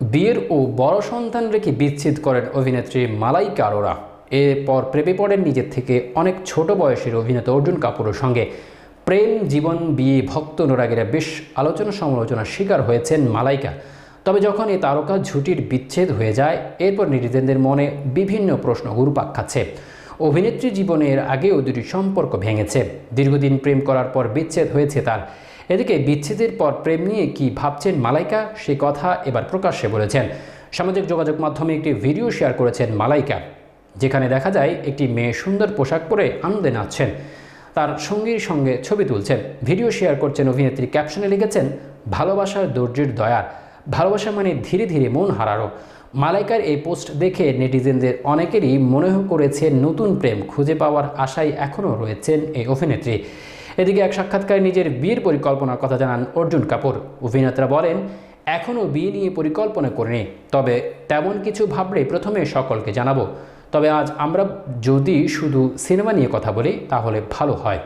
বিয়ের ও বড় সন্তান রেখে বিচ্ছেদ করেন অভিনেত্রী মালাইকা আরোরা। এরপর প্রেমে পড়েন নিজের থেকে অনেক ছোট বয়সের অভিনেতা অর্জুন কাপুরের সঙ্গে। প্রেম, জীবন, বিয়ে, ভক্ত অনুরাগীরা বেশ আলোচনা সমালোচনার শিকার হয়েছেন মালাইকা। তবে যখন এই তারকা ঝুটির বিচ্ছেদ হয়ে যায়, এরপর নিজেদের মনে বিভিন্ন প্রশ্ন ঘুরপাক খাচ্ছে। অভিনেত্রী জীবনের আগেও দুটি সম্পর্ক ভেঙেছে। দীর্ঘদিন প্রেম করার পর বিচ্ছেদ হয়েছে তার। এদিকে বিচ্ছেদের পর প্রেম নিয়ে কি ভাবছেন মালাইকা, সে কথা এবার প্রকাশ্যে বলেছেন। সামাজিক যোগাযোগ মাধ্যমে একটি ভিডিও শেয়ার করেছেন মালাইকা, যেখানে দেখা যায় একটি মেয়ে সুন্দর পোশাক পরে আনন্দে নাচছেন। তার সঙ্গীর সঙ্গে ছবি তুলছেন। ভিডিও শেয়ার করছেন অভিনেত্রী, ক্যাপশনে লিখেছেন, ভালোবাসার দর্জির দয়ার ভালোবাসা মানে ধীরে ধীরে মন হারানো। মালাইকার এই পোস্ট দেখে নেটিজেনদের অনেকেরই মনে করেছে, নতুন প্রেম খুঁজে পাওয়ার আশায় এখনও রয়েছেন এই অভিনেত্রী। এদিকে এক সাক্ষাৎকারে নিজের বিয়ের পরিকল্পনার কথা জানান অর্জুন কাপুর। অভিনেতা বলেন এখনও বিয়ে নিয়ে পরিকল্পনা করিনি, তবে তেমন কিছু ভাবলে প্রথমে সকলকে জানাব। তবে আজ আমরা যদি শুধু সিনেমা নিয়ে কথা বলি, তাহলে ভালো হয়।